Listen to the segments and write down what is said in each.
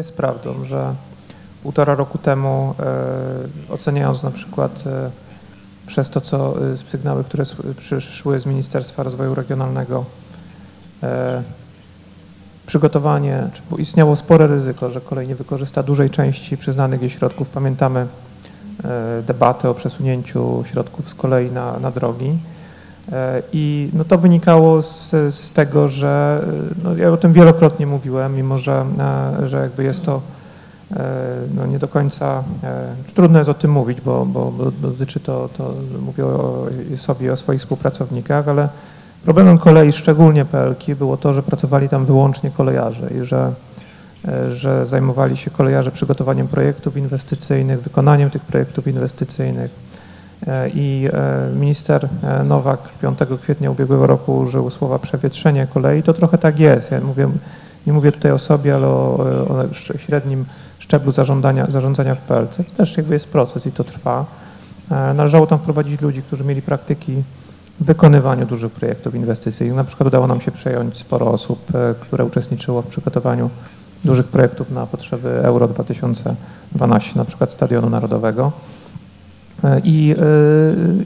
jest prawdą, że półtora roku temu, e, oceniając na przykład e, przez to, co e, sygnały, które przyszły z Ministerstwa Rozwoju Regionalnego, przygotowanie, czy istniało spore ryzyko, że kolej nie wykorzysta dużej części przyznanych jej środków. Pamiętamy debatę o przesunięciu środków z kolei na, na drogi. E, I no to wynikało z, z tego, że e, no ja o tym wielokrotnie mówiłem, mimo że, e, że jakby jest to no nie do końca, trudno jest o tym mówić, bo, bo, bo dotyczy to, to mówię o, sobie o swoich współpracownikach, ale problemem kolei, szczególnie PLK, było to, że pracowali tam wyłącznie kolejarze i że, że zajmowali się kolejarze przygotowaniem projektów inwestycyjnych, wykonaniem tych projektów inwestycyjnych. E, I e, minister e, Nowak 5 kwietnia ubiegłego roku użył słowa przewietrzenie kolei. To trochę tak jest. Ja mówię, nie mówię tutaj o sobie, ale o, o średnim szczeblu zarządzania, zarządzania w PLC. To też jakby jest proces i to trwa. Należało tam wprowadzić ludzi, którzy mieli praktyki w wykonywaniu dużych projektów inwestycyjnych. Na przykład udało nam się przejąć sporo osób, które uczestniczyło w przygotowaniu dużych projektów na potrzeby Euro 2012, na przykład Stadionu Narodowego. E, I, e,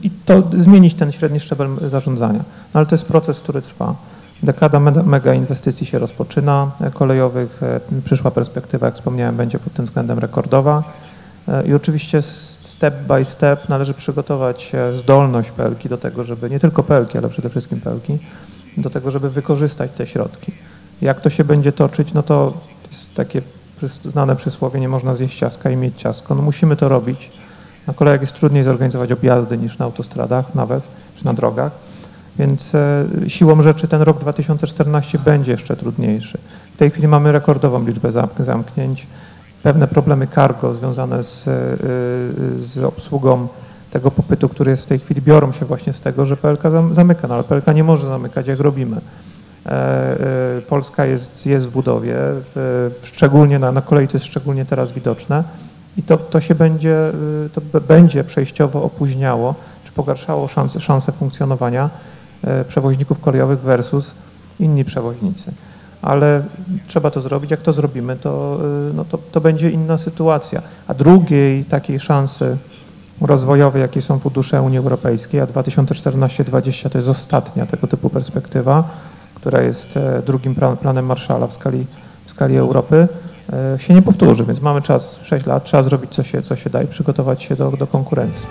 i to zmienić ten średni szczebel zarządzania. No ale to jest proces, który trwa. Dekada mega, inwestycji się rozpoczyna e, kolejowych. Przyszła perspektywa, jak wspomniałem, będzie pod tym względem rekordowa. I oczywiście step by step należy przygotować zdolność Pelki do tego, żeby nie tylko Pelki, ale przede wszystkim Pelki, do tego, żeby wykorzystać te środki. Jak to się będzie toczyć, no to jest takie znane przysłowie, nie można zjeść ciastka i mieć ciastko. No musimy to robić. Na kolejach jest trudniej zorganizować objazdy niż na autostradach nawet, czy na drogach. Więc e, siłą rzeczy ten rok 2014 będzie jeszcze trudniejszy. W tej chwili mamy rekordową liczbę zamk- zamknięć. Pewne problemy cargo związane z, e, z obsługą tego popytu, który jest w tej chwili, biorą się właśnie z tego, że PLK zam- zamyka, no ale PLK nie może zamykać, jak robimy. E, e, Polska jest, jest w budowie, szczególnie na, na kolei to jest szczególnie teraz widoczne i to, to się będzie, y, to będzie przejściowo opóźniało, czy pogarszało szanse, szanse funkcjonowania e, przewoźników kolejowych versus inni przewoźnicy. Ale trzeba to zrobić. Jak to zrobimy, to, y, no to, to będzie inna sytuacja. A drugiej takiej szansy rozwojowej, jakie są fundusze Unii Europejskiej, a 2014-2020 to jest ostatnia tego typu perspektywa, która jest e, drugim plan, planem Marszala w skali, w skali Europy, się nie powtórzy, więc mamy czas, 6 lat, trzeba zrobić co się, co się da i przygotować się do, do konkurencji.